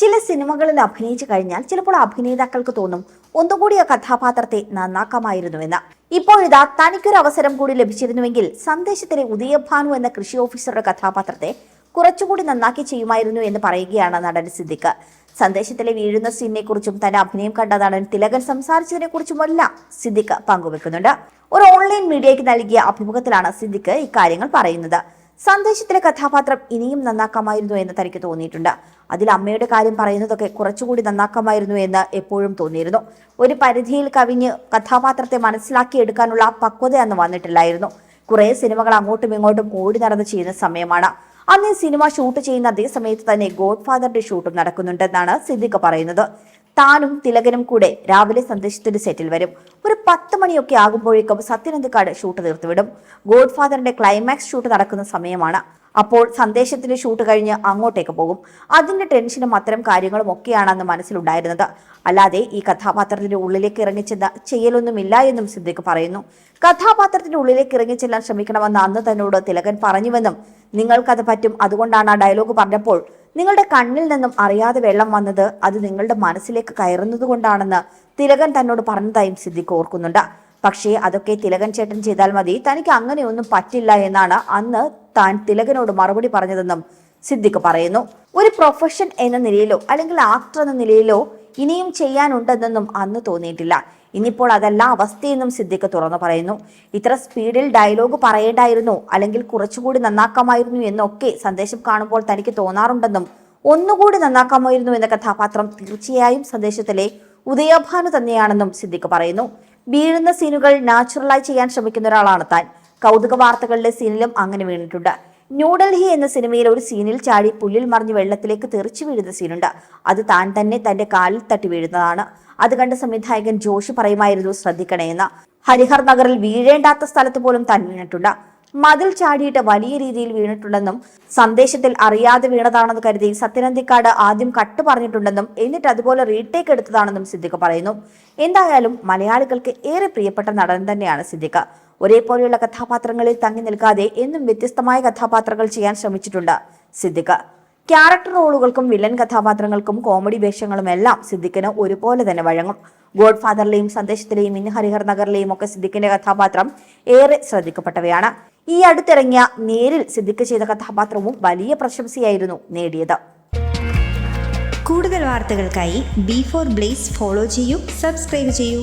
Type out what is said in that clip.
ചില സിനിമകളിൽ അഭിനയിച്ചു കഴിഞ്ഞാൽ ചിലപ്പോൾ അഭിനേതാക്കൾക്ക് തോന്നും ഒന്നുകൂടി ആ കഥാപാത്രത്തെ നന്നാക്കാമായിരുന്നുവെന്ന്. ഇപ്പോഴിതാ തനിക്കൊരു അവസരം കൂടി ലഭിച്ചിരുന്നുവെങ്കിൽ സന്ദേശത്തിലെ ഉദയഭാനു എന്ന കൃഷി ഓഫീസറുടെ കഥാപാത്രത്തെ കുറച്ചുകൂടി നന്നാക്കി ചെയ്യുമായിരുന്നു എന്ന് പറയുകയാണ് നടൻ സിദ്ദിഖ്. സന്ദേശത്തിലെ വീഴുന്ന സീനിനെ കുറിച്ചും തന്റെ അഭിനയം കണ്ട നടൻ തിലകൻ സംസാരിച്ചതിനെ കുറിച്ചുമെല്ലാം സിദ്ദിഖ് പങ്കുവെക്കുന്നുണ്ട്. ഒരു ഓൺലൈൻ മീഡിയയ്ക്ക് നൽകിയ അഭിമുഖത്തിലാണ് സിദ്ദിഖ് ഇക്കാര്യങ്ങൾ പറയുന്നത്. സന്ദേശത്തിലെ കഥാപാത്രം ഇനിയും നന്നാക്കാമായിരുന്നു എന്ന് തനിക്ക് തോന്നിയിട്ടുണ്ട്. അതിൽ അമ്മയുടെ കാര്യം പറയുന്നതൊക്കെ കുറച്ചുകൂടി നന്നാക്കാമായിരുന്നു എന്ന് എപ്പോഴും തോന്നിയിരുന്നു. ഒരു പരിധിയിൽ കവിഞ്ഞ് കഥാപാത്രത്തെ മനസ്സിലാക്കിയെടുക്കാനുള്ള പക്വത അന്ന് വന്നിട്ടില്ലായിരുന്നു. കുറേ സിനിമകൾ അങ്ങോട്ടും ഇങ്ങോട്ടും ഓടി നടന്ന് ചെയ്യുന്ന സമയമാണ്. അന്ന് സിനിമ ഷൂട്ട് ചെയ്യുന്ന അതേ സമയത്ത് തന്നെ ഗോഡ് ഫാദറിന്റെ ഷൂട്ടും നടക്കുന്നുണ്ടെന്നാണ് സിദ്ദിഖ് പറയുന്നത്. താനും തിലകനും കൂടെ രാവിലെ സന്ദേശത്തിന്റെ സെറ്റിൽ വരും. ഒരു പത്ത് മണിയൊക്കെ ആകുമ്പോഴേക്കും സത്യനന്ദക്കാട് ഷൂട്ട് തീർത്തുവിടും. ഗോഡ് ഫാദറിന്റെ ക്ലൈമാക്സ് ഷൂട്ട് നടക്കുന്ന സമയമാണ്. അപ്പോൾ സന്ദേശത്തിന്റെ ഷൂട്ട് കഴിഞ്ഞ് അങ്ങോട്ടേക്ക് പോകും. അതിന്റെ ടെൻഷനും അത്തരം കാര്യങ്ങളും ഒക്കെയാണ് അന്ന് മനസ്സിലുണ്ടായിരുന്നത്. അല്ലാതെ ഈ കഥാപാത്രത്തിന്റെ ഉള്ളിലേക്ക് ഇറങ്ങിച്ചെന്ന് ചെയ്യലൊന്നുമില്ല എന്നും സിദ്ദിഖ് പറയുന്നു. കഥാപാത്രത്തിന്റെ ഉള്ളിലേക്ക് ഇറങ്ങിച്ചെല്ലാൻ ശ്രമിക്കണമെന്ന് അന്ന് തന്നോട് തിലകൻ പറഞ്ഞുവെന്നും നിങ്ങൾക്കത് പറ്റും. അതുകൊണ്ടാണ് ആ ഡയലോഗ് പറഞ്ഞപ്പോൾ നിങ്ങളുടെ കണ്ണിൽ നിന്നും അറിയാതെ വെള്ളം വന്നത് അത് നിങ്ങളുടെ മനസ്സിലേക്ക് കയറുന്നത് കൊണ്ടാണെന്ന് തിലകൻ തന്നോട് പറഞ്ഞതായും സിദ്ദിഖ് ഓർക്കുന്നുണ്ട്. പക്ഷേ അതൊക്കെ തിലകൻ ചേട്ടൻ ചെയ്താൽ മതി. തനിക്ക് അങ്ങനെയൊന്നും പറ്റില്ല എന്നാണ് അന്ന് താൻ തിലകനോട് മറുപടി പറഞ്ഞതെന്നും സിദ്ദിഖ് പറയുന്നു. ഒരു പ്രൊഫഷൻ എന്ന നിലയിലോ അല്ലെങ്കിൽ ആക്ടർ എന്ന നിലയിലോ ഇനിയും ചെയ്യാനുണ്ടെന്നൊന്നും അന്ന് തോന്നിയിട്ടില്ല. ഇനിയിപ്പോൾ അതല്ല അവസ്ഥയെന്നും സിദ്ദിഖ് തുറന്നു പറയുന്നു. ഇത്ര സ്പീഡിൽ ഡയലോഗ് പറയേണ്ടായിരുന്നു. അല്ലെങ്കിൽ കുറച്ചുകൂടി നന്നാക്കാമായിരുന്നു എന്നൊക്കെ സന്ദേശം കാണുമ്പോൾ തനിക്ക് തോന്നാറുണ്ടെന്നും ഒന്നുകൂടി നന്നാക്കാമായിരുന്നു എന്ന കഥാപാത്രം തീർച്ചയായും സന്ദേശത്തിലെ ഉദയഭാനു തന്നെയാണെന്നും സിദ്ദിഖ് പറയുന്നു. വീഴുന്ന സീനുകൾ നാച്ചുറലായി ചെയ്യാൻ ശ്രമിക്കുന്ന ഒരാളാണ് താൻ. കൗതുക വാർത്തകളിലെ സീനിലും അങ്ങനെ വീണിട്ടുണ്ട്. ന്യൂഡൽഹി എന്ന സിനിമയിൽ ഒരു സീനിൽ ചാടി പുല്ലിൽ മറിഞ്ഞ് വെള്ളത്തിലേക്ക് തെറിച്ചു വീഴുന്ന സീനുണ്ട്. അത് താൻ തന്നെ തന്റെ കാലിൽ തട്ടി വീഴുന്നതാണ്. അത് കണ്ട സംവിധായകൻ ജോഷി പറയുമായിരുന്നു ശ്രദ്ധിക്കണേ എന്ന് ഹരിഹർ നഗറിൽ വീഴേണ്ടാത്ത സ്ഥലത്ത് പോലും താൻ വീണിട്ടുണ്ട്. മതിൽ ചാടിയിട്ട് വലിയ രീതിയിൽ വീണിട്ടുണ്ടെന്നും സന്ദേശത്തിൽ അറിയാതെ വീണതാണെന്ന് കരുതി സത്യനന്ദിക്കാട് ആദ്യം കട്ട് പറഞ്ഞിട്ടുണ്ടെന്നും എന്നിട്ട് അതുപോലെ റീടേക്ക് എടുത്തതാണെന്നും സിദ്ദിഖ് പറയുന്നു. എന്തായാലും മലയാളികൾക്ക് ഏറെ പ്രിയപ്പെട്ട നടൻ തന്നെയാണ് സിദ്ദിഖ്. ഒരേപോലെയുള്ള കഥാപാത്രങ്ങളിൽ തങ്ങി നിൽക്കാതെ എന്നും വ്യത്യസ്തമായ കഥാപാത്രങ്ങൾ ചെയ്യാൻ ശ്രമിച്ചിട്ടുണ്ട് സിദ്ദിഖ്. ക്യാരക്ടർ റോളുകൾക്കും വില്ലൻ കഥാപാത്രങ്ങൾക്കും കോമഡി വേഷങ്ങളും എല്ലാം സിദ്ദിഖിന് ഒരുപോലെ തന്നെ വഴങ്ങും. ഗോഡ് ഫാദറിലെയും സന്ദേശത്തിലെയും ഇന്ന് ഹരിഹർ നഗറിലെയും ഒക്കെ സിദ്ദിഖിന്റെ കഥാപാത്രം ഏറെ ശ്രദ്ധിക്കപ്പെട്ടവയാണ്. ഈ അടുത്തിറങ്ങിയ നേരിൽ സിദ്ദിഖ് ചെയ്ത കഥാപാത്രവും വലിയ പ്രശംസയായിരുന്നു നേടിയത്. കൂടുതൽ വാർത്തകൾക്കായി ബി ഫോർ ബ്ലേസ് ഫോളോ ചെയ്യൂ സബ്സ്ക്രൈബ് ചെയ്യൂ.